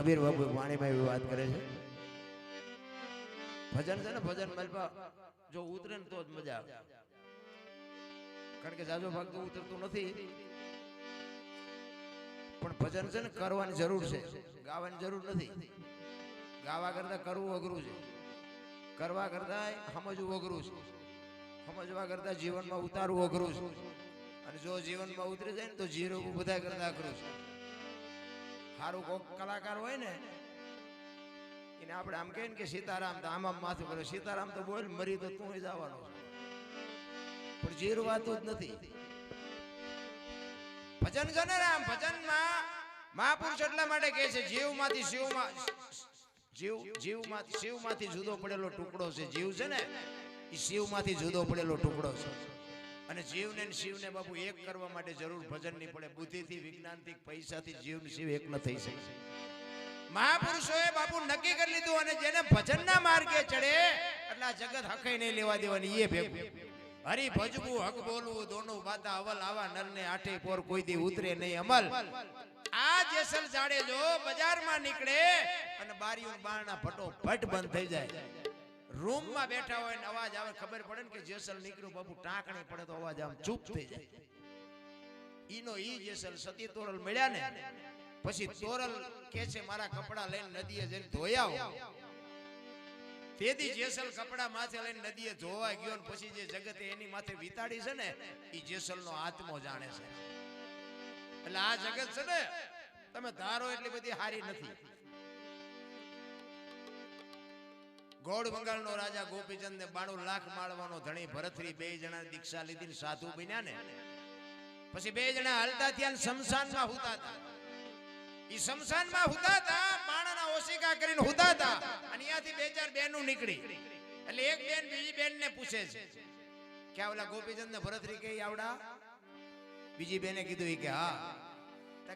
કબીર બાબુ વાણીમાં વાત કરે છે. ભજન છે ને, ભજન મલપા, જો ઉતરે ને તો જ મજા આવે. કારણ કે જાજો ભાગ તો ઉતરતું નથી. પણ ભજન છે ને, કરવાની જરૂર છે. ગાવાની જરૂર નથી. ગાવા કરતા કરવું અઘરું છે. કરવા કરતા સમજવું અઘરું છે. સમજવા કરતા જીવનમાં ઉતારવું અઘરું છે. અને જો જીવનમાં ઉતરી જાય ને તો જીરો બધા કરતા અઘરું છે. સારું કોક કલાકાર હોય ને, એને આપણે આમ કહીએ ને કે સીતારામ તો આમ આમ માથું કરે. સીતારામ તો બોલ, મરી તો તું જવાનો પણ જીરવાતું જ નથી. ભજન ને રામ, ભજનમાં મહાપુરુષ એટલા માટે કહે છે, જીવમાંથી શિવમાં, જીવ, જીવમાંથી, શિવમાંથી જુદો પડેલો ટુકડો છે. જીવ છે ને એ શિવમાંથી જુદો પડેલો ટુકડો છે. અને જીવને શિવને બાપુ એક કરવા માટે જરૂર ભજન નહીં પડે. બુદ્ધિથી, વિજ્ઞાનથી, પૈસાથી જીવ શિવ એક ન થઈ શકે. મહાપુરુષોએ બાપુ નક્કી કરી લીધું અને જેને ભજનના માર્ગે ચડે, એટલે આ જગત હકાઈ નહીં લેવા દેવાની એ ભેગું. હરી ભજવું, હક બોલવું, દોનું બાતા, અવલ, આવા નરને આઠે પોર કોઈ દી ઉતરે નહીં. અમલ. આ જેસલ જાડે જો બજારમાં નીકળે અને બારીઓ બારણા ફટો ફટ બંધ થઈ જાય. રૂમમાં બેઠા હોય ને અવાજ આવે, ખબર પડે ને કે જેસલ નીકળ્યું, બાપુ ટાંકણી પડે તો અવાજ આમ ચૂપ થઈ જાય. ઈનો ઈ જેસલ સતી તોરલ મળ્યા ને, પછી તોરલ કે છે, મારા કપડા લઈને નદીએ જઈને ધોયા તેથી જેસલ કપડા માથે લઈને નદીએ ધોવા ગયો ને પછી જે જગતે એની માથે વિતાડી છે ને, ઈ જેસલનો આત્મો જાણે છે. એટલે આ જગત છે ને, તમે ધારો એટલી બધી હારી નથી. ગોળ બંગાળનો રાજા ગોપીચંદ ને બાણું લાખ માળવાનો ધણી ભરતરી બે જણા દીક્ષા લીધી સાધુ બન્યા ને. પછી બે જણા હાલતા ત્યાં શમશાનમાં હુતા હતા. એ શમશાનમાં હુતા હતા માણાના ઓશિકા કરીને હુતા હતા. અને ત્યાંથી બે ચાર બેનું નીકળી. એટલે એક બેન બીજી બેન ને પૂછે છે. કે ઓલા ગોપીચંદ ને ભરતરી કે આવડા? બીજી બેને કીધું કે હા.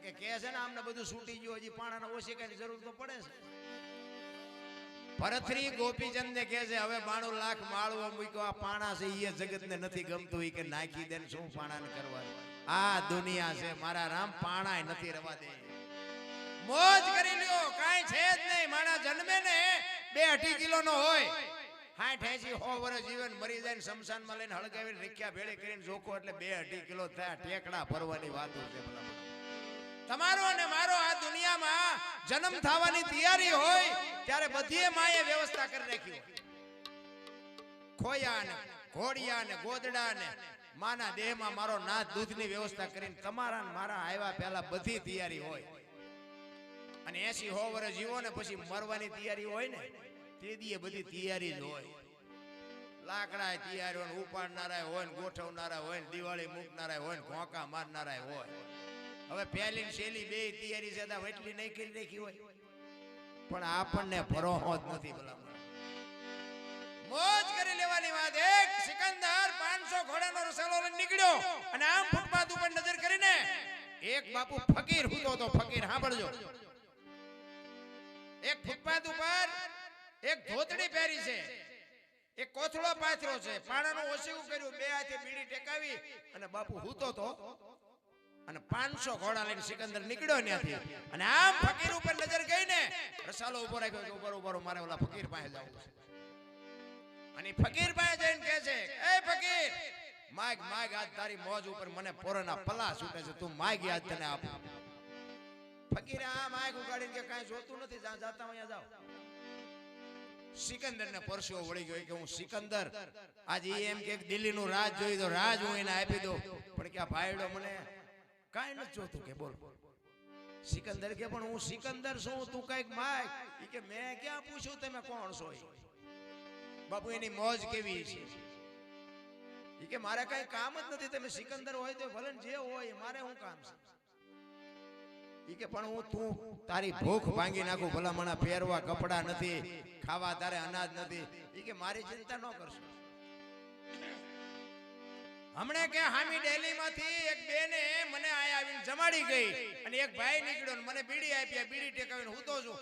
કે છે ને, આમને બધું છૂટી ગયું, હજી પાણાના ઓશિકાની જરૂર તો પડે છે. ભરતરી ગોપીચંદ ને કહે છે, હવે બાણું લાખ માળવો મૂક્યો, આ પાણા છે એ જગત ને નથી ગમતું એ કે નાખી દે શું પાણા ને કરવા આ દુનિયા છે, મારા રામ પાણા નથી રવા દે. મોજ કરી લ્યો, કાઈ છે જ નહીં, માણા જન્મે ને બે અઢી કિલો નો હોય. હાઠ એસી હો વર્ષ જીવન મરી જાય ને શમશાનમાં લઈને હળગાવીને રીખ્યા ભેળે કરીને જોખો એટલે બે અઢી કિલો થયા, ટેકડા ભરવાની વાત છે. તમારો અને મારો આ દુનિયામાં જન્મ થવાની તૈયારી હોય, ત્યારે બધીએ માએ વ્યવસ્થા કરી રાખી ખોયા ને ઘોડિયા ને ગોદડા ને માના દેહમાં મારો નાથ દૂધની વ્યવસ્થા કરીને તમારા મારા આવ્યા પહેલા બધી તૈયારી હોય. અને એસી હો વર્ષ જીવો ને પછી મરવાની તૈયારી હોય ને, તે દીએ બધી તૈયારી જ હોય. લાકડા તૈયારી હોય ઉપાડનારા હોય ને ગોઠવનારા હોય દિવાળી મૂકનારા હોય ઘોંકા મારનારા હોય. હવે પહેલી શેલી બે તૈયારી છે એટલી નહીં કરી નાખી હોય. પણ આપણને ભરોહો જ નથી ભલામણ. મોજ કરી લેવાની વાત. એક સિકંદર 500 ઘોડાનો રસાલો નીકળ્યો અને આમ ફૂટપાથ ઉપર નજર કરીને એક બાપુ ફકીર હૂતો તો ફકીર સાંભળજો. એક ફૂટપાથ ઉપર એક ધોતડી પહેરી છે. એક કોથળો પાથરો છે. પાણાનું ઓછું કર્યું. બે હાથે બીડી ટેકાવી અને બાપુ હૂતો તો અને 500 ઘોડા લઈને સિકંદર નીકળ્યો ત્યાંથી. અને આમ ફકીર ઉપર નજર ગઈ ને રસાલો ઊભો રાખ્યો કે ઊભો ઊભો મારે ઓલા ફકીર પાસે જવું છે અને ફકીર પાસે જઈને કહે છે, એ ફકીર, માગ માગ, આજ તારી મોજ ઉપર મને પોરના પલા છૂટે છે. તું માગ આજ તને આપ. ફકીર આ માગ ઉગાડીને કે કાંઈ જોતું નથી જ્યાં જાતા અહીંયા જાઓ. સિકંદર ને પરસ્યો વળી ગયો કે હું સિકંદર, આજે એમ કે દિલ્હી નું રાજ જોઈ દો રાજ હું એને આપી દઉં. પણ કે ભાઈડો મને કાંઈ નથી જોતું કે બોલ. સિકંદર કે, પણ હું સિકંદર છું, તું કંઈક માગ ઈ કે, મેં ક્યાં પૂછ્યું તમે કોણ છો બાપુ, એની મોજ કેવી છે? ઈ કે, મારે કઈ કામ જ નથી, તમે સિકંદર હોય તો ભલે જે હોય, મારે શું કામ છે? ઈ કે, પણ હું, તું, તારી ભૂખ ભાંગી નાખું ભલા મને પહેરવા, કપડા નથી, ખાવા તારે અનાજ નથી. ઈ કે, મારી ચિંતા ન કરશો. હમણે કે હામી ડેલી માંથી એક બેને મને આયા આવીને જમાડી ગઈ અને એક ભાઈ નીકળ્યો મને બીડી આપી, આ બીડી ટેકાવીને હું તો છું.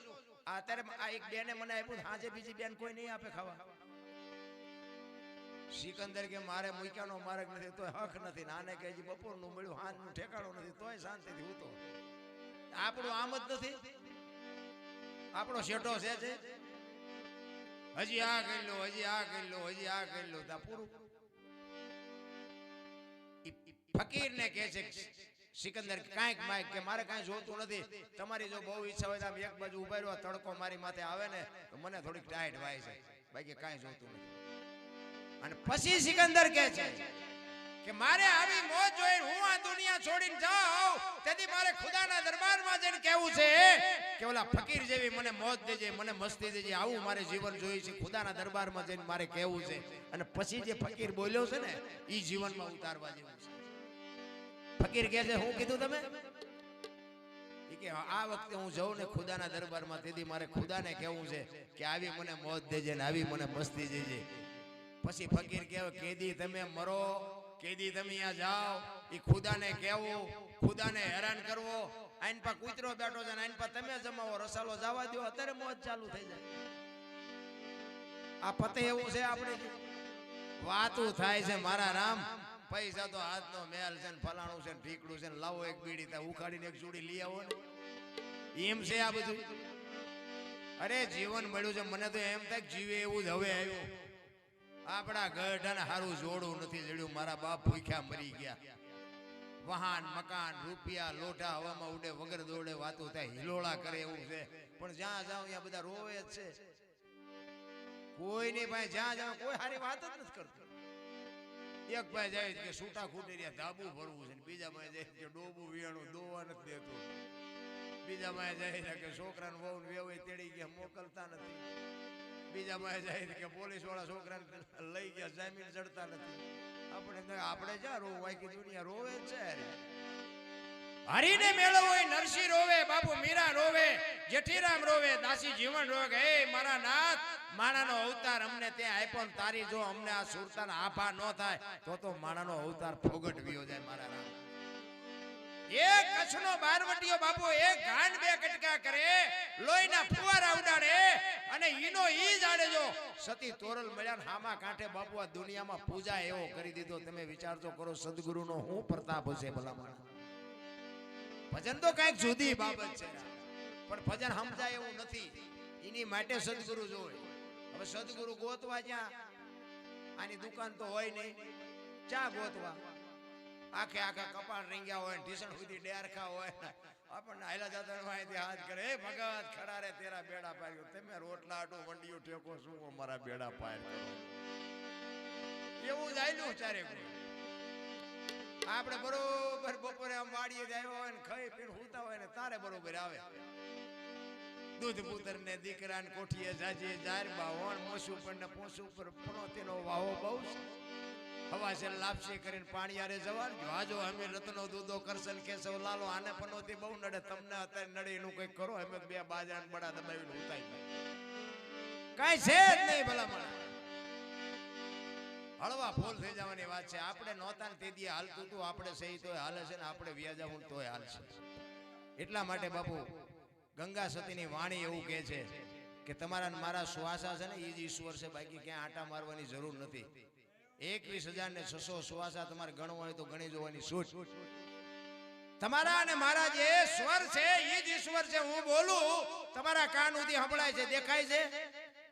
અત્યારે આ એક બેને મને આપ્યું હાજે બીજી બેન કોઈ નહીં આપે ખાવા. સિકંદર કે મારે મૂક્યાનો માર્ગ નથી, તોય હક નથી. નાને કે હજી બપોરનું મળ્યું, હાથનું ઠેકાણું નથી, તોય શાંતિથી હું તો. આપણું આમ જ નથી. આપણો શેઠો છે હજી આ કરી લો, હજી આ કરી લો, હજી આ કરી લો. ત્યાં પૂરું ફકીર ને કે છે, સિકંદર, કાંઈક માય કે મારે કાંઈ જોતું નથી. તમારી જો બહુ ઈચ્છા હોય તો આમ એક બાજુ ઊભા રહ્યો તડકો મારી માથે આવે ને, તો મને થોડીક ટાઈટ વાય છે. બાકી કાંઈ જોતું નથી. અને પછી સિકંદર કે છે કે, મારે આવી મોજ જોઈ હું આ દુનિયા છોડીને જાઉં, તેથી મારે ખુદાના દરબારમાં જઈને કહેવું છે કે, ઓલા ફકીર જેવી મને મોજ દેજે, મને મસ્તી દેજે, આવું મારે જીવન જોઈએ છે, ખુદાના દરબારમાં જઈને મારે કહેવું છે. અને પછી જે ફકીર બોલ્યો છે ને એ જીવનમાં ઉતારવા જેવું છે. ફકીર કે છે, હું કીધું તમે? કે આ વખતે હું જઉં ને ખુદાના દરબારમાં, તેથી મારે ખુદાને કહેવું છે કે આવી મને મોત દેજે ને આવી મને મસ્તી દેજે. પછી ફકીર કહે કેદી તમે મરો, કેદી તમે અહીંયા જાઓ. એ ખુદાને કહેવું, ખુદાને હેરાન કરવો, આઈન પા કૂતરો બેઠો છે આઈન પા તમે જમાવો, રસાલો જવા દો અત્યારે મોજ ચાલુ થઈ જાય. આ પતે એવું છે આપણે વાતું થાય છે, મારા રામ પૈસા તો હાથનો મેલ છે ને ફલાણું છે ને ઠીકડું છે ને લાવો એક બીડી તા ઉખાડીને એક જોડી લઈ આવો ને. એમ છે આ બધું? અરે જીવન મળ્યું છે, મને તો એમ થાય જીવે એવું જ હવે આવ્યું. આપણા ગઢાને સારું જોડું નથી જડ્યું, મારા બાપ ભૂખ્યા મરી ગયા. વાહન, મકાન, રૂપિયા લોટા હવામાં ઉડે, વગર દોડે, વાતો થાય, હિલોળા કરે એવું છે. પણ જ્યાં જાઉં ત્યાં બધા રોવે જ છે. કોઈ નહીં ભાઈ જ્યાં જાઉં કોઈ સારી વાત જ નથી કરતું. એક ભાઈ જાય કે સૂટા ખૂટી રહ્યા ધાબુ ભરવું છે બીજા ભાઈ જાય કે ડોબું વિયાણું દોવા નથી દેતું. બીજા ભાઈ જાય કે છોકરાને વહુ વેવાય તેડી ગયા, મોકલતા નથી. બીજા માં જાય કે પોલીસવાળા છોકરાને લઈ ગયા, જામીન ચડતા નથી. આપણે આપણે જ્યાં રોવ? આખી દુનિયા રોવે જ છે. હરીને મેળવો નરસિંહ રોવે, બાપુ મીરા રોવે, જેઠીરામ રોવે, દાસી જીવન રોવે. હે મારા નાથ, માણાનો અવતાર અમને તે આપ્યો ને તારી જો અમને આ સુરતાના આભા ન થાય, તો તો માણાનો અવતાર ફોગટવ્યો જાય મારા રામ. એક કચ્છનો બારવટીયો બાપુ એક ગાંડ બે કટકા કરે, લોહીના ફુવારા ઉડાડે અને ઈનો ઈ જાડે જો, સતી તોરલ મળ્યા હામા કાંઠે બાપુ આ દુનિયામાં પૂજા એવો કરી દીધો. તમે વિચારજો કરો, સદગુરુનો હું પ્રતાપ હશે ભલામણ. ભજન તો કંઈક જુદી બાબત છે. પણ ભજન સમજાય એવું નથી. એની માટે સદગુરુ જોવે. હવે સદગુરુ ગોતવા જ્યાં? આની દુકાન તો હોય નહીં. ચા ગોતવા. આખે આખા કપાળ રીંગ્યા હોય ઢીસણ સુધી ડેરખા હોય આપણને આયલા જાતા માહિતી હાથ કરે. હે ભગત ખડા રે, તેરા બેડા કર્યો." તમે રોટલા આટો વંડીઓ ઠેકો, શું અમારા બેડા પાર એવું જ આયલું ચારે કોઈ. આપણે બરોબર બપોરે આમ વાડીએ જ આવ્યા હોય ને ખાઈ પીને હુતા હોય ને તારે બરોબર આવે. દૂધ પુત્ર ને દીકરા ને કોઠીએ જાજીએ જાર બાવણ મોસું પર ને પોસું પર પણોતીનો વાવો બહુ છે. હવા છે લાપસી કરીને પાણી આરે જવાનું. વાજો અમે રત્નો દૂધો કરશન કેશવ લાલો, આને પનોતી બહુ નડે. તમને અત્યારે નડે એનું કંઈક કરો. અમે બે બાજરાને બડા દબાવીને ઉતાઈ કાઈ છે જ નહીં ભલામણ. હળવા ફોલ થઈ જવાની વાત છે. આપણે નહોતા ને તે દી હાલતું હતું આપણે સહી તોય હાલે છે ને આપણે વ્યાજા હું તોય હાલશે એટલા માટે બાપુ, ગંગા સતીની વાણી એવું કહે છે કે તમારા મારા શ્વાસા છે ને એ જ ઈશ્વર છે, બાકી ક્યાં આટા મારવાની જરૂર નથી. એકવીસ હજાર ને છસો સુવાસા તમારે ગણવા હોય તો ગણી જોવાની છૂટ. તમારા અને મારા જે સ્વર છે એ જ ઈશ્વર છે. હું બોલું, તમારા કાન સુધી સંભળાય છે, દેખાય છે?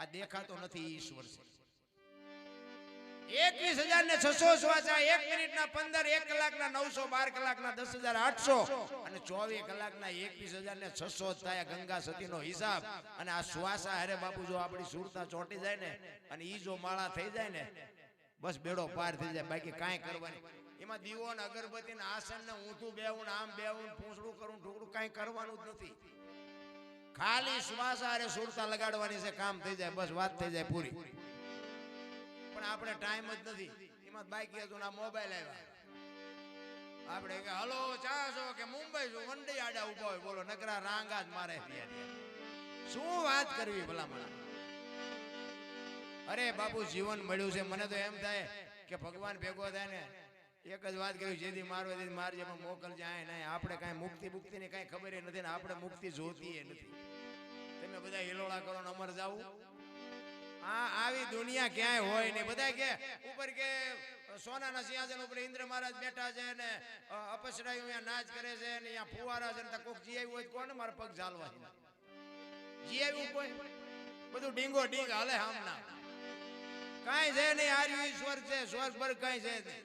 આ દેખાતો નથી ઈશ્વર છે. એકવીસ હજાર ને છસો શ્વાસા એક મિનિટ ના પંદર, એક કલાક ના નવસો, બાર કલાક ના દસ હજાર આઠસો અને ચોવીસ કલાક ના એકવીસ હજાર ને છસો થાય ગંગા સતી નો હિસાબ. અને આ શ્વાસા અરે બાપુ જો આપણી સુરતા ચોંટી જાય ને, અને ઈ જો માળા થઈ જાય ને, બસ બેડો પાર થઈ જાય, બાકી કાંઈ કરવાની. એમાં દીવો ને અગરબત્તી ને આસન ને ઊંધું બેવું આમ બેવું પૂંછડું કરું ઢોકડું કાંઈ કરવાનું જ નથી. ખાલી શ્વાસ હરે સુરતા લગાડવાની છે, કામ થઈ જાય, બસ વાત થઈ જાય પૂરી. પણ આપણે ટાઈમ જ નથી. એમાં બાઈક હતું આ મોબાઈલ આવ્યા. આપણે કે, હલો, ચા છો? કે, મુંબઈ છું. વંડે આડા ઊભો હોય, બોલો, નકરા રાંગા જ મારે શું વાત કરવી ભલામણ? અરે, બાપુ, જીવન મળ્યું છે. મને તો એમ થાય કે ભગવાન ભેગો થાય ને, એક જ વાત કહ્યું, જેથી મારો તેથી મારજે પણ મોકલજે જાય નહીં. આપણે કાંઈ મુક્તિ મુક્તિ ની કાંઈ ખબર નથી ને આપણે મુક્તિ જોતી નથી. તમે બધા હિલોળા કરો ને અમર જાવું આ આવી દુનિયા ક્યાંય હોય નહીં. બધા કે ઉપર કે સોનાના સિંહાસન ઉપર ઇન્દ્ર મહારાજ બેઠા છે ને અપસરાયું, અહીંયા નાચ કરે છે ને, અહીંયા ફુવારા છે ને કોક જી આવ્યું હોય કોને મારા પગ ઝાલવા છે. જી આવ્યું કોઈ? બધું ડીંગો ડીંગ હાલે હામના. કાંઈ છે નહીં, આર્યું ઈશ્વર છે સ્વર્ગ પર કાંઈ છે નહીં.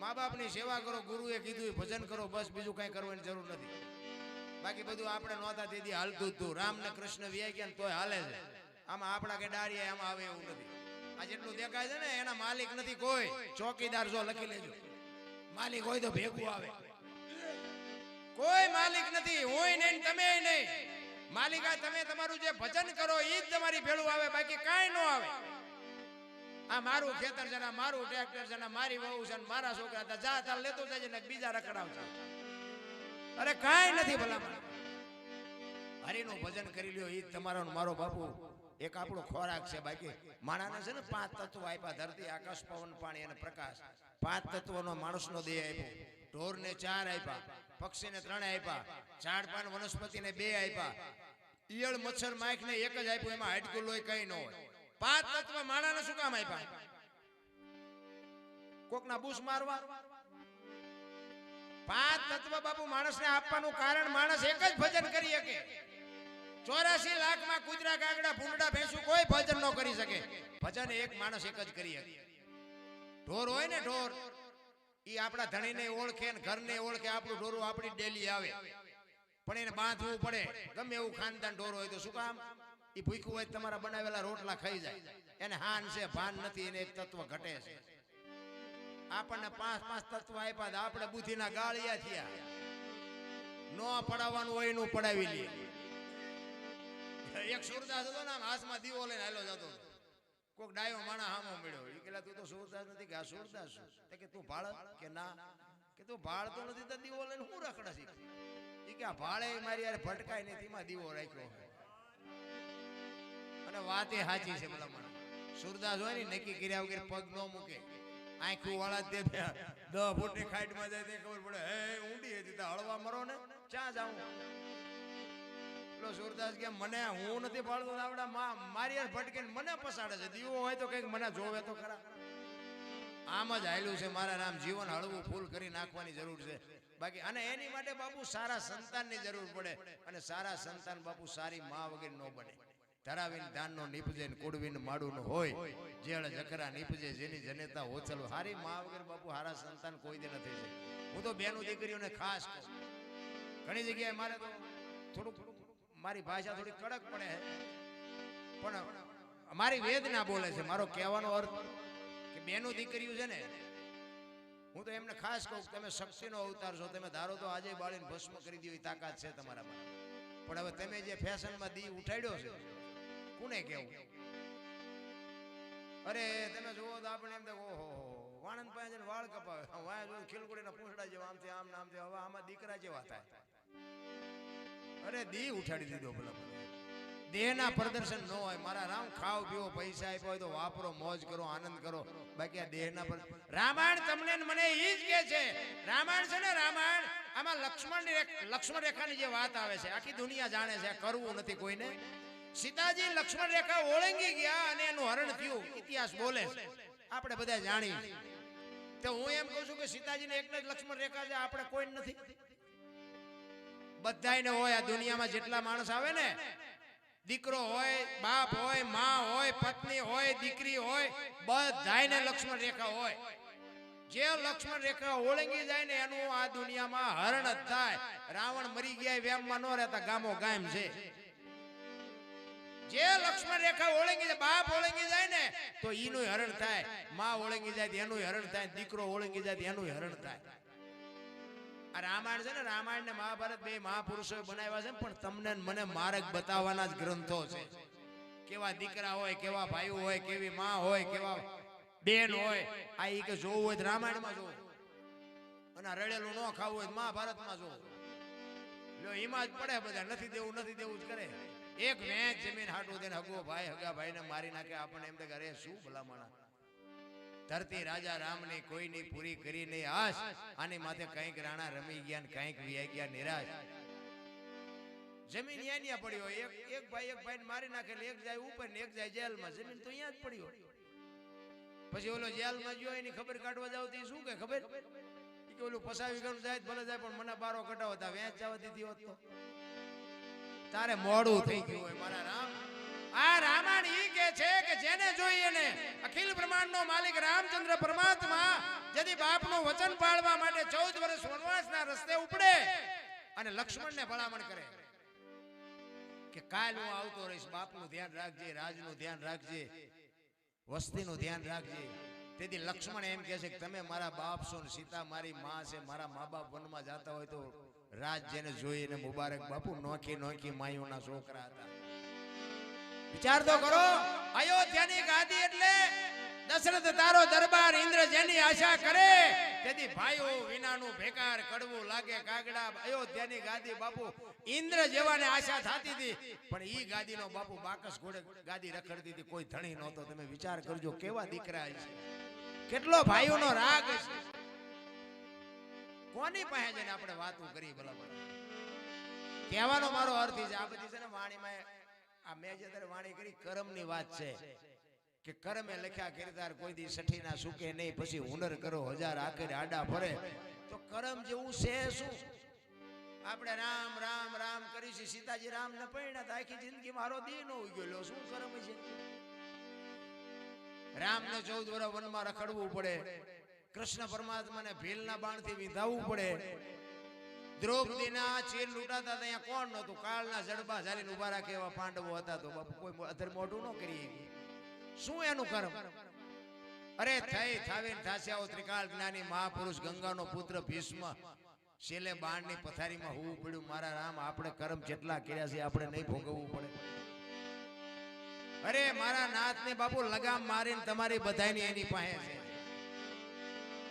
મા બાપની સેવા કરો, ગુરુએ કીધું, ભજન કરો, બસ બીજું કાંઈ કરવાની જરૂર નથી. બાકી બધું આપણે નોતા તેથી હાલતું હતું રામ ને કૃષ્ણ વ્યાય ગયા ને તોય હાલે છે. આમાં આપણા કે ડાળીએ આમાં આવે એવું નથી. આ જેટલું દેખાય છે ને, એના માલિક નથી કોઈ. ચોકીદાર જો લખી લેજો. માલિક હોય તો ભેગું આવે. કોઈ માલિક નથી હું નહીં તમે નહીં. માલિકા, તમે તમારું જે ભજન કરો એ જ તમારી ભેળું આવે, બાકી કાંઈ ન આવે. આ મારું ખેતર છે ને મારું ટ્રેક્ટર છે ને મારી વહુ છે મારા છોકરા હતા, જા તાર લેતો જાય ને, બીજા રખડાવતા અરે કાંઈ નથી ભલા હરિનું ભજન કરી લ્યો એ જ તમારો મારો બાપુ. એક આપણો ખોરાક છે બાકી. માણાને છે ને પાંચ તત્વો આપ્યા. ધરતી આકાશ પવન પાણી અને પ્રકાશ. પાંચ તત્વોનો માણસનો દેહ આપ્યો. ઢોરને ચાર આપ્યા. પક્ષીને ત્રણ આપ્યા. ઝાડ પાન વનસ્પતિને બે આપ્યા. ઈયળ મચ્છર માખ ને એક જ આપ્યું. એમાં હાડકું લોહી કઈ ન હોય. પાંચ તત્વ માણાને શું કામ આપ્યા? કોકના બૂસ મારવા. પાંચ તત્વ બાપુ માણસને આપવાનું કારણ માણસ એક જ ભજન કરી શકે. ચોરાસી લાખમાં કુતરા કાગડા ભૂંડા ભેંસું કોઈ ભજન ન કરી શકે. ભજન એક માણસ એક જ કરી શકે ઢોર હોય ને ઢોર એ આપણા ધણીને ઓળખે ને ઘરને ઓળખે, આપણું ઢોરું આપણી ડેલી આવે. પણ એને બાંધવું પડે. ગમે એવું ખાનદાન ઢોર હોય તો શું કામ? એ ભૂખ્યું હોય તમારા બનાવેલા રોટલા ખાઈ જાય. એને હાન છે, ભાન નથી, એને એક તત્વ ઘટે છે. આપણને પાંચ પાંચ તત્વ આપ્યા આપણે બુદ્ધિના ગાળિયા થયા. ન પડાવવાનું હોય એનું પડાવી લઈએ એક સુરદાસ હતો ને આમ હાથમાં દીવો લઈને હાલો જતો. કોઈક ડાયો માણા હામો મળ્યો. એ કેલા તું તો સુરદાસ નથી. કે, આ સુરદાસ કે, તું ભાળ? કે, ના. કે, તું ભાળતો નથી તો દીવો લઈને હું રખડા એ કે, આ ભાળે મારી યાર ભટકાય નહીં એમાં દીવો રાખ્યો અને વાત એ સાચી છે ભલા મને સુરદાસ હોય ને નક્કી કર્યા વગર પગ ન મૂકે. આંખું વાળા તે દસ ફૂટની ખાઈટમાં જાય, તે ખબર પડે, હે, ઊંડી હતી હળવા મરો ને. ચા જાઉં? પેલો સુરદાસ કે મને હું નથી પાડતો આવડા માં મારી ભટકીને મને પસાડે છે. દીવો હોય તો કંઈક મને જોવે તો ખરા. આમ જ હાલ્યું છે મારા રામ. જીવન હળવું ફૂલ કરી નાખવાની જરૂર છે. બાકી અને એની માટે બાપુ સારા સંતાનની જરૂર પડે. અને સારા સંતાન બાપુ સારી માં વગેરે ન બને. ધરાવીને ધાનનો નીપજે ને કુડવીને માડું હોય. જેળ જકરા નીપજે, જેની જનેતા હોચલ હારી માં વગર બાપુ હારા સંતાન કોઈ દે નથી છે. હું તો બેનું દીકરીઓને ખાસ ઘણી જગ્યાએ મારે તો થોડુંક મારી ભાષા થોડી કડક પડે પણ મારી વેદના બોલે છે. મારો કહેવાનો અર્થ કે બેનું દીકરીયું છે ને હું તો એમને ખાસ કહું તમે શક્તિનો અવતાર છો. તમે ધારો તો આજે બાળીને ભસ્મ કરી દીધી તાકાત છે તમારામાં. પણ હવે તમે જે ફેશનમાં દી ઉઠાડ્યો છે કોને કેવું અરે તમે જુઓ તો આપણે એમ ઓહો વાણંદ પાસે વાળ કપાવે. વાય જો ખીલકુડીના પૂંછડા જેવા આમથી આમ નામથી હવે આમાં દીકરા જેવા થાય. અરે દી ઉઠાડી દીધો ભલા દેહના પ્રદર્શન ન હોય, મારા રામ ખાવ પીવો, પૈસા આપ્યો હોય તો વાપરો, મોજ કરો, આનંદ કરો. બાકી આ દેહના પર રામાયણ તમને મને ઈ જ કે છે. રામાયણ છે ને રામાયણ, આમાં લક્ષ્મણની લક્ષ્મણ રેખાની જે વાત આવે છે, આખી દુનિયા જાણે છે કરવું નથી કોઈને. સીતાજી લક્ષ્મણ રેખા ઓળંગી ગયા અને એનું હરણ થયું. ઇતિહાસ બોલે આપણે બધા જાણીએ. તો હું એમ કહું છું કે સીતાજીને એકને જ લક્ષ્મણ રેખા છે, આપણે કોઈ નથી. બધાયને હોય, આ દુનિયામાં જેટલા માણસ આવે ને, દીકરો હોય, બાપ હોય, માં હોય, પત્ની હોય, દીકરી હોય બધાને લક્ષ્મણ રેખા હોય. જે લક્ષ્મણ રેખા ઓળંગી જાય ને, એનું આ દુનિયામાં હરણ જ થાય. રાવણ મરી ગયા વેમમાં ન રહેતા, ગામો ગામ છે. જે લક્ષ્મણ રેખા ઓળંગી જાય, બાપ ઓળંગી જાય ને, તો એનું હરણ થાય. માં ઓળંગી જાય એનું હરણ થાય. દીકરો ઓળંગી જાય એનું હરણ થાય. આ રામાયણ છે ને રામાયણ ને મહાભારત બે મહાપુરુષો બનાવ્યા છે પણ તમને મને માર્ગ બતાવવાના જ ગ્રંથો છે. કેવા દીકરા હોય, કેવા ભાઈઓ હોય, કેવી માં હોય, કેવા બેન હોય, આ ઈ કે જોવું હોય રામાયણમાં જોવું અને રડેલું ન ખાવું હોય મહાભારતમાં જોવું લો એમાં જ પડે બધા, નથી દેવું નથી દેવું જ કરે. એક વેચ જમીન હાટું દે હગો ભાઈ, હગા ભાઈને મારી નાખે, આપણને એમ કે અરે શું ભલામણા ધરતી રાજા રામની કોઈની પૂરી કરી નહીં. આશ આની માથે કંઈક રાણા રમી ગયા ને વિયાઈ ગયા, નિરાશ. જમીન અહીંયા ન્યા પડી એક એક ભાઈ એક ભાઈ મારી નાખેલી, એક જાય ઉપર ને એક જાય જેલમાં. જમીન તો અહીંયા જ પડ્યો પછી ઓલો જેલમાં ગયો, એની ખબર કાઢવા જાવ તે શું કે ખબર? કે ઓલું પસાવી ગયું જાય ભલે જાય, પણ મને બારો કટાવતા વેચ જવા દીધી હોત તો. તારે મોડું થઈ ગયું હોય, મારા છે કે જેને જોઈ એને અખિલ બ્રહ્માંડનો માલિક રામચંદ્ર પરમાત્મા જદી બાપનું વચન પાળવા માટે ચૌદ વર્ષ વનવાસના રસ્તે ઉપડે અને લક્ષ્મણને ભલામણ કરે. કે કાલ હું આવતો રહીશ, બાપનું ધ્યાન રાખજે, રાજનું ધ્યાન રાખજે, વસ્તીનું ધ્યાન રાખજે. તેથી લક્ષ્મણ એમ કહે છે કે તમે મારા બાપ છો ને સીતા મારી માં છે, મારા મા બાપ વનમાં જતા હોય તો રાજ જેને જોઈને મુબારક. બાપુ નોખી નોખી માયુના છોકરા હતા. વિચાર તો કરો. અયોધ્યાની ગાદી એટલે દશરથ તારો દરબાર ઇન્દ્ર જેની આશા કરે, તેથી ભાઈઓ વિનાનું ભેકાર કડવું લાગે કાગડા. અયોધ્યાની ગાદી બાપુ ઇન્દ્ર જેવાને આશા થતી હતી, પણ ઈ ગાદીનો બાપુ બાકસ ઘોડે ગાદી રખડતી હતી. કોઈ ધણી નહોતો. તમે વિચાર કરજો કેવા દીકરા છે. કેટલો ભાઈઓનો રાગ છે. કોની પાસે જઈને આપણે વાતો કરી ભલા કહેવાનો મારો અર્થ છે. આ બધી છે ને વાણીમાં આ મેં જે વાણી કરી કર્મની વાત છે. કે કરમે લખ્યા કિરદાર કોઈ દી સઠી ના સુકે નહીં પછી હુનર કરો હજાર આખરે આડા ફરે. તો કરમ જેવું છે શું? આપણે રામ રામ રામ કરીશું સીતાજી રામ ન પૈણા તો આખી જિંદગી મારો દી નો ઉગ્યો શું કરમ છે? રામને ચૌદ વર્ષ વનમાં રખડવું પડે. કૃષ્ણ પરમાત્માને ભીલના બાણથી વિંધાવવું પડે. દ્રૌપદીના ચીર લૂંટાતા અહીંયા કોણ નહોતું? કાળના જડબા ઝાલીને ઊભા રાખે એવા પાંડવો હતા તો બાપુ, કોઈ અધર મોઢું ન કરી શું એનું કર્મ? અરે થઈ, થાવીને થાસ્યાઓ ત્રિકાળ જ્ઞાની મહાપુરુષ, ગંગાનો પુત્ર ભીષ્મ. શેલે બાણની પથારીમાં હોવું પડ્યું. મારા રામ, આપણે કર્મ જેટલા કર્યા છે, આપણે નહીં ભોગવવું પડે. અરે મારા નાથને બાપુ, લગામ મારીને તમારી બધાની એની પાસે છે.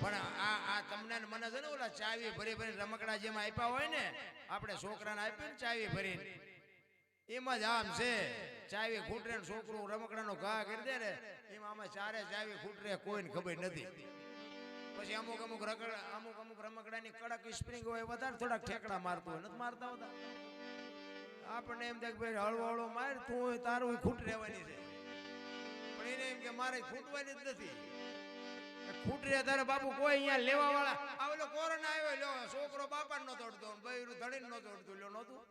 પણ આ આ તમને મને છે ને ઓલા ચાવી ભરી ભરી રમકડા જેમ આપ્યા હોય ને, આપણે છોકરાને આપ્યું ને ચાવી ભરીને. એમાં જ આમ છે, ચાવી ખૂટરે છોકરો રમકડાનો ઘા કરી દે ને, એમાં આમાં ચારે ચાવી ખૂટરે, કોઈને ખબર નથી. પછી અમુક અમુક રકડ અમુક અમુક રમકડાની કડક સ્પ્રિંગ હોય, વધારે થોડાક ઠેકડા મારતો હોય, નથી મારતા હોતા? આપણને એમ થાય ભાઈ હળવો હળવો માર, તું તારું ખૂટ રહેવાની છે. પણ એને એમ કે મારે ખૂટવાની જ નથી. ખૂટ રહ્યા તારે બાપુ કોઈ અહીંયા લેવા વાળા આવેલો કોરોના આવ્યો લ્યો છોકરો બાપા નો તોડતો, બૈરું ધડીને નો તોડતું, લ્યો, નહોતું?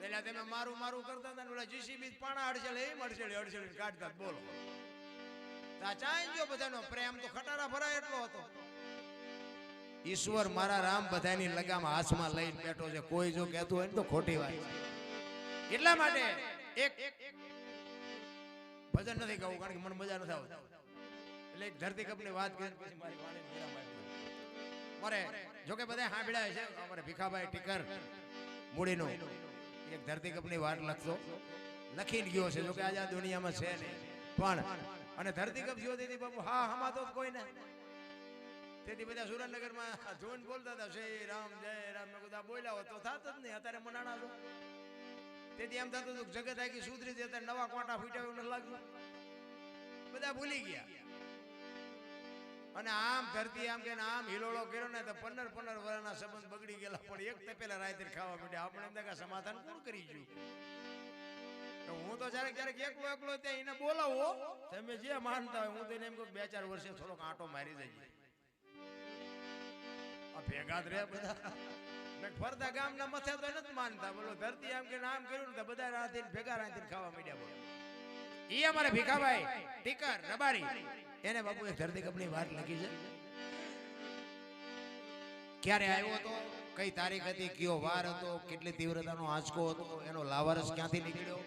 પેલા તમે મારું મારું કરતા હતા ને પેલા જીસીબી પાણા અડચેલે એમ અડચેલે અડચેલે કાઢતા બોલો. તા ચાઈ ગયો બધાનો પ્રેમ, તો ખટારા ભરાય એટલો હતો. ઈશ્વર મારા રામ બધાની લગામ હાથમાં લઈને બેઠો છે, કોઈ જો કહેતું હોય ને તો ખોટી વાત એટલા માટે એક ભજન નથી ગાવું, કારણ કે મને મજા નથી આવતી. એટલે ધરતી કપની વાત કરી. પછી મારી વાણી મારે જોકે બધા સાંભળ્યા છે અમારે ભીખાભાઈ ટીકર મૂડીનો. એક ધરતી કપની વાત લખતો લખી ગયો છે જોકે આજે આ દુનિયામાં છે નહીં. પણ અને ધરતી કપ જોતી હતી બાપુ હા હમા તો કોઈ ને તેથી બધા સુરેન્દ્રનગરમાં જોઈને બોલતા હતા જય રામ જય રામ. મેં કીધું બોલ્યા હોત તો થતો જ નહીં અત્યારે મનાણા છો. તેથી એમ થતું હતું જગત આખી સુધરી અત્યારે નવા કોટા ફૂટ્યા એવું લાગ્યું. બધા ભૂલી ગયા. અને આમ ધરતી આમ કે આમ હિલોળો કર્યો ને તો પંદર પંદર વર્ષના સંબંધ બગડી ગયેલા. પણ એક તપેલા રાત્રે ખાવા માંડ્યા. આપણે એમ કે સમાધાન કોણ કરી હું તો જયારે ક્યારેક એકલો એકલો ત્યાં એને બોલાવો, તમે જે માનતા હોય, હું તો એમ કહું બે ચાર વર્ષે થોડોક આંટો મારી જઈએ આ ભેગા જ રહે બધા. ફરતા ગામના મથે તો નથી માનતા. બોલો, ધરતી આમ કે નામ કર્યું ને બધા રાતે ભેગા રાતે ખાવા માંડ્યા બોલો. ઈ અમારે ભીખાભાઈ, ટીકર, રબારી. એને બાપુએ ધરતી કપની વાત લખી છે. ક્યારે આવ્યો હતો? કઈ તારીખ હતી? કયો વાર હતો? કેટલી તીવ્રતાનો આંચકો હતો? એનો લાવારસ ક્યાંથી નીકળ્યો?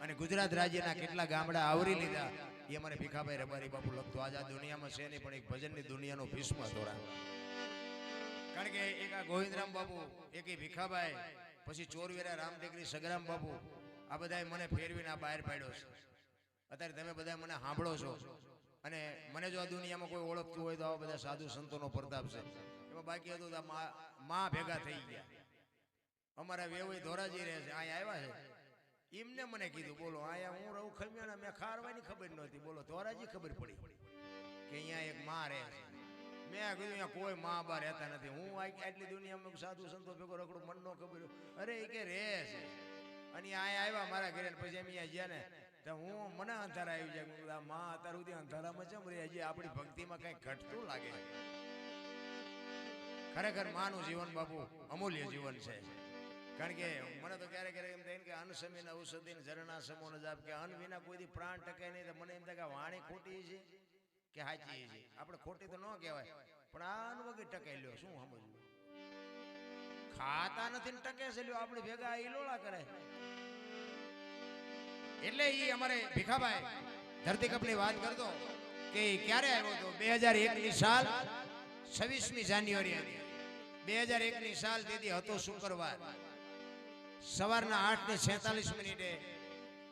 અને ગુજરાત રાજ્યના કેટલા ગામડા આવરી લીધા? એ અમારે ભીખાભાઈ રબારી બાપુ લખતો આજ આ દુનિયામાં છે નહીં, પણ એક ભજનની દુનિયાનો ભીષ્મ દોરા કારણ કે એક આ ગોવિંદરામ બાપુ, એક ભીખાભાઈ, પછી ચોરવીરા રામટેકરી સગરામ બાપુ, આ બધાએ મને ફેરવીને આ બહાર પાડ્યો છે. અત્યારે તમે બધા મને સાંભળો છો. અને મને જો આ દુનિયામાં કોઈ ઓળખતું હોય તો આવા બધા સાધુ સંતોનો પ્રતાપ છે. એમાં બાકી હતું મા- ભેગા થઈ ગયા. અમારા વેવય ધોરાજી રહે છે, અહીંયા આવ્યા છે. એમને મને કીધું, બોલો, અહીંયા હું રહું ખમિયાણા મેં ખારવાની ખબર નહોતી. બોલો, ધોરાજી ખબર પડી કે અહીંયા એક મા રહે છે. મેં કીધું, અહીંયા કોઈ મા બા રહેતા નથી. હું આટલી દુનિયામાં સાધુ સંતો ભેગો રખડું મન નો ખબર અરે, એ કે રહે છે. અને અહીંયા આવ્યા મારા ઘરે પછી એમ અહીંયા ગયા ને તો હું મને અંધારા આવી જાય. બધા માં અત્યાર સુધી અંધારામાં ચમ રહી હજી આપણી ભક્તિમાં કઈ ઘટતું લાગે ખરેખર માનું જીવન બાપુ, અમૂલ્ય જીવન છે. કારણ કે મને તો ક્યારેક ક્યારેક એમ થાય કે અન્ન સમીન ઔષધિ ઝરણા સમૂહ જાપ કે અન્ન વિના કોઈ પ્રાણ ટકે નહીં, તો મને એમ થાય કે વાણી ખોટી છે કે સાચી છે? આપણે ખોટી તો ન કહેવાય, પણ આ અન્ન વગર ટકે લ્યો, શું સમજવું? ખાતા નથી ને ટકે છે આપણે ભેગા ઈલોળા કરે. એટલે એ અમારે ભીખાભાઈ ધરતીકપની વાત કરતો કે ક્યારે આવ્યો હતો બે હજારની સાલ છવ્વીસમી જાન્યુઆરી હતી. બે હજારની સાલ તેથી હતો શુક્રવાર. સવારના આઠ ને છેતાલીસ મિનિટે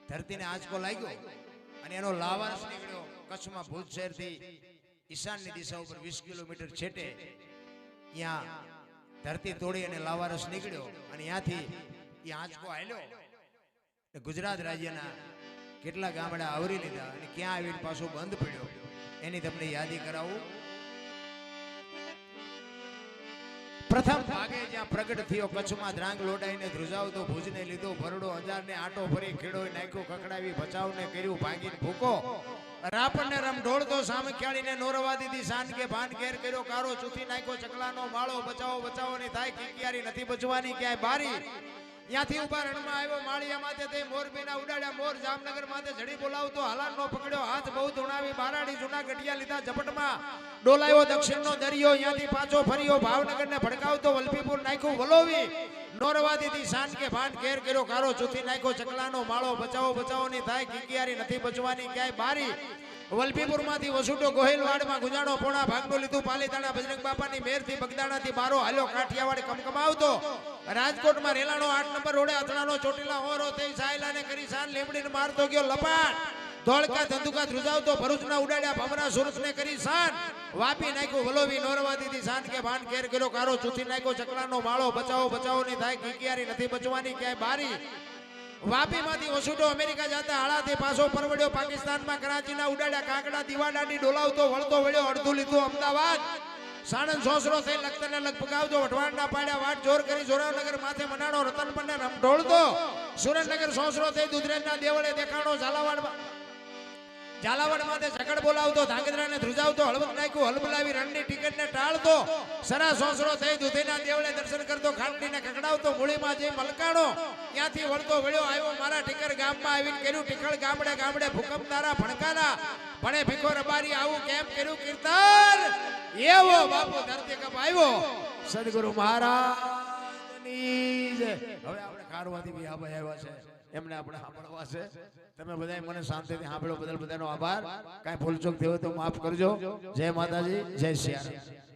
ધરતીને આંચકો લાગ્યો અને એનો લાવારસ નીકળ્યો કચ્છમાં ભુજ શહેરથી ઈશાનની દિશા ઉપર વીસ કિલોમીટર છેટે. ત્યાં ધરતી તોડી અને લાવારસ નીકળ્યો અને ત્યાંથી એ આંચકો ને ગુજરાત રાજ્યના કેટલા ગામડા આવરી લીધા અને ક્યાં આવીને પાછો બંધ પડ્યો, એની તમને યાદી કરાવું. પ્રથમ ભાગે જ્યાં પ્રગટ થયો, કચ્છમાં ધ્રાંગ લોડાઈને ધ્રુજાવતો ભુજને લીધો, ભરડો અંજારને આટો ફરી ખેડો નાખ્યો કકડાવી બચાવને કર્યું, ભાંગીને ભૂકો. રાપણને રમ ઢોળતો સામે ખ્યાળીને નોરવા દીધી શાન કે ભાન ઘેર કર્યો કારો ચૂથી નાખ્યો, ચકલાનો માળો બચાવો બચાવો ની થાય, કિકિયારી નથી બચવાની, ક્યાંય બારી. ત્યાંથી ઊભા રણમાં આવ્યો, માળિયા માથે તે મોરબીના ઉડાડ્યા, મોર જામનગર માથે જડી બોલાવતો હાલાન નો પકડ્યો, હાથ બહુ ધુણાવી, બારાડી જૂના ગઢિયા લીધા, ઝપટમાં ડોલાયો દક્ષિણનો દરિયો, ત્યાંથી પાછો ફર્યો, ભાવનગરને ભડકાવતો, વલભીપુર નાખ્યું, વલોવી. નોરવા દીધી શાન કે ભાન ઘેર કર્યો કારો ચૂથી નાખ્યો, ચકલાનો માળો, બચાવો બચાવો, ની થાય કિકિયારી નથી બચવાની, ક્યાંય બારી. વલભીપુરમાંથી વસુટો ગોહિલવાડમાં ગુજાણો પોણા, ભાગનું લીધું, પાલીતાણા, બજરંગ બાપાની મેરથી બગદાણાથી બારો હાલ્યો, કાઠિયાવાડ કમકમાવતો. રાજકોટમાં રેલાનો આઠ નંબર રોડે અથડાનો ચોટીલા હોરો થઈ સાયલાને કરી સાન લીમડીને મારતો ગયો લપાટ. ધોળકા ધંધુકા ધ્રુજાવતો ભરૂચના ઉડાડ્યા ભમરા સુરતને કરી સાન. વાપી નાખ્યું વલોવી, નોરવા દીધી સાન કે ભાન કેર કર્યો કારો, ચૂથી નાખ્યો ચકલાનો માળો, બચાવો બચાવો ની થાય કિકિયારી નથી બચવાની, ક્યાંય બારી. વાપીમાંથી વસુટો અમેરિકા જતા હાળાથી પાછો પરવડ્યો પાકિસ્તાનમાં, કરાચીના ઉડાડ્યા કાંકડા, દીવાડાની ડોલાવતો, વળતો, વળ્યો, અડધું લીધું અમદાવાદ. સાણંદ સોસરો થઈ લખતરને લગભગાવતો વઢવાણના પાડ્યા વાટ જોર કરી જોરાવનગર માથે મનાડો રતન પણ રમ ઢોળતો સુરેન્દ્રનગર સોસરો થઈ દુધરેજના દેવળે દેખાણો ઝાલાવાડ ઝાલાવાડ માથે સકડ બોલાવતો, ધાંગધ્રાને ધ્રુજાવતો, હળવદ નાખ્યું હલબલાવી રણની ટિકિટને ટાળતો. સરા સોસરો થઈ દુધીના દેવળે દર્શન કરતો ખાંડીને ખકડાવતો મૂળીમાં જઈ મલકાણો ત્યાંથી વળતો, વળ્યો, આવ્યો મારા ટીકર ગામમાં આવીને કર્યું ટીકળ ગામડે ગામડે ભૂકંપ તારા ભણકાના ભણે ભીખો રબારી આવું કેમ કર્યું? કીર્તન! એવો બાપુ ધરતી કપ આવ્યો. સદગુરુ મહારાજની. હવે આપણે કારવાથી બી આભાઈ આવ્યા છે. એમને આપણે સાંભળવા છે. તમે બધાય મને શાંતિથી સાંભળો. બદલ બધાનો આભાર. કાંઈ ભૂલચૂક થયો તો માફ કરજો. જય માતાજી, જય સિયારામ